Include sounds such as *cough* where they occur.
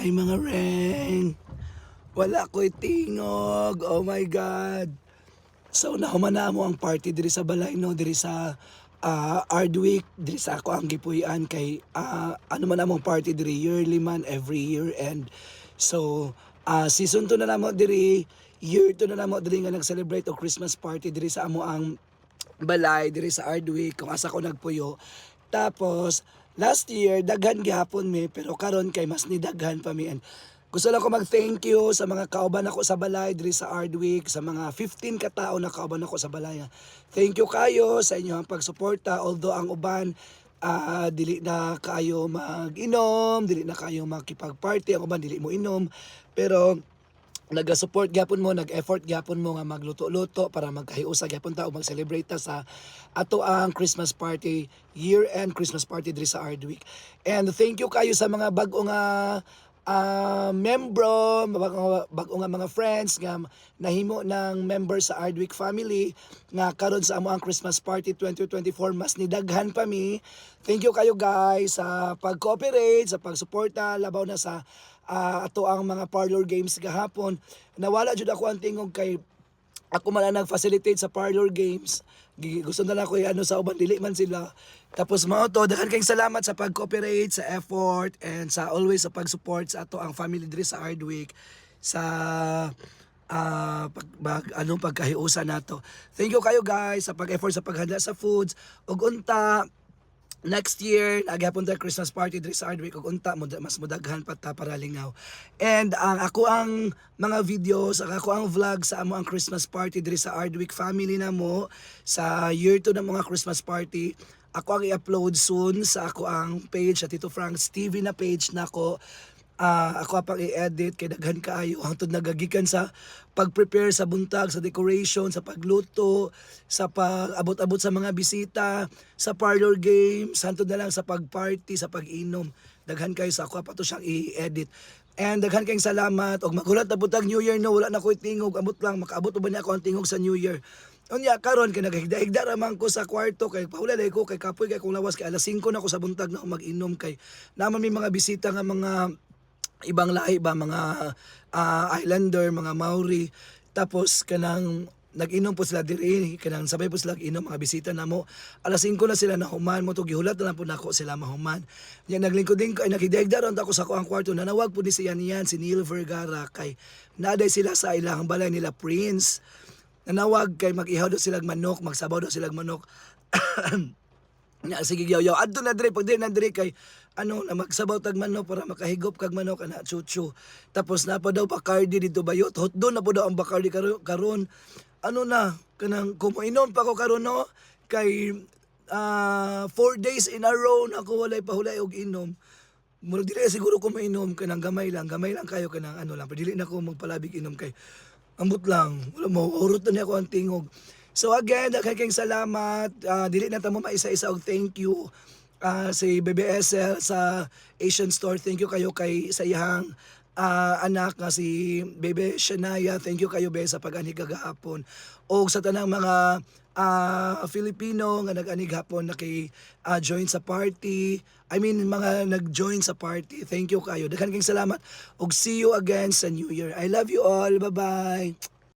Hi mga reng. Wala ko'y tingog. Oh my God. So nahuman na mo ang party diri sa balay no diri sa uh, Ardwick diri sa ako ang gipuy-an kay ah, ano man among party diri yearly man every year and so ah, season 2 na namo diri year 2 na namo diri nga nag-celebrate og Christmas party diri sa amo ang balay diri sa Ardwick kung asa ko nagpuyo tapos last year daghan gihapon mi pero karon kay mas ni daghan pa mi and gusto lang ko mag-thank you sa mga kauban ako sa balay diri sa Ardwick, sa mga 15 ka tao na kauban ako sa balay. Thank you kayo sa inyong pagsuporta although ang uban ah, dili na kayo mag-inom, dili na kayo makipag-party, ang uban dili mo inom. Pero nag-support gyapon mo, nag-effort gyapon mo nga magluto-luto para magkahiusa gyapon ta o mag-celebrate ta sa ato ang Christmas party, year-end Christmas party diri sa Ardwick. And thank you kayo sa mga bag-o nga ah, membro, bag-o nga mga friends nga nahimo ng member sa Ardwick family nga karon sa amo ang Christmas party 2024 mas nidaghan pa mi. Thank you kayo guys sa pag-cooperate, sa pagsuporta labaw na sa ah, ato ang mga parlor games gahapon. Nawala jud ako ang tingog kay ako man ang nag-facilitate sa parlor games. Gusto na lang ko ano sa uban dili man sila. Tapos mao to daghan kayong salamat sa pag-cooperate, sa effort and sa always sa pag-support sa ato ang family diri sa Ardwick sa ah pag, bag, anong pagkahiusa nato. Thank you kayo guys sa pag-effort sa paghanda sa foods ug unta next year nagyapon ta Christmas party diri sa Ardwick ug unta mud- mas mudaghan pa ta para lingaw. And ang ako ang mga videos, ang ako ang vlog sa amo ang Christmas party diri sa Ardwick family na mo sa year 2 ng mga Christmas party. Ako ang i-upload soon sa ako ang page sa Tito Frank's TV na page nako. Ah, ako pa i-edit kay daghan kaayo hangtod nagagikan sa pag-prepare sa buntag, sa decoration, sa pagluto, sa pag-abot-abot sa mga bisita, sa parlor games, hangtod na lang sa pag-party, sa pag-inom. Daghan kayo sa ako pa to siyang i-edit. And daghan kayong salamat og magulat na butag New Year no wala na ko'y tingog amot lang makaabot ba niya ako ang tingog sa New Year. Unya karon kay naghigda-higda raman ko sa kwarto kay paulay ko kay kapoy kay kung lawas kay alas 5 na ako sa buntag na mag-inom kay naman may mga bisita nga mga ibang lahi ba mga ah, islander mga Maori. Tapos kanang nag-inom po sila diri kanang sabay po sila inom mga bisita na mo. Alas 5 na sila nahuman mo to gihulat na lang po nako sila mahuman nya naglingkod din ko ay nakidegda ron ako sa ko ang kwarto. Nanawag po ni siya niyan si Neil Vergara kay naday sila sa ilang balay nila Prince. Nanawag kay mag-ihaw daw silang manok magsabaw daw silang manok. *coughs* Nya sige yaw yaw. Adto na dire pag dire na dire kay ano na magsabaw tag manok para makahigop kag manok ana chuchu. Tapos na pa daw Bacardi dito bayot. Hot doon na po daw ang Bacardi karon. karon. Ano na kanang kumuinom pa ko karon no kay ah four days in a row na ako walay pahulay og inom. Murag dili siguro ko mainom kanang gamay lang, gamay lang kayo kanang ano lang, dili na ko magpalabig inom kay ambot lang. Wala mo urot na ako ang tingog. So again, daghan kayong salamat. Ah, dili na ta mo maisa-isa og thank you. Ah, si BBSL sa Asian Store, thank you kayo kay sa iyang ah, anak nga si Bebe Shania. Thank you kayo be sa pag-anig kagahapon. O sa tanang mga ah, Filipino nga nag-anig hapon na kay ah, join sa party. I mean mga nag-join sa party. Thank you kayo. Daghan kayong salamat. Og see you again sa New Year. I love you all. Bye-bye.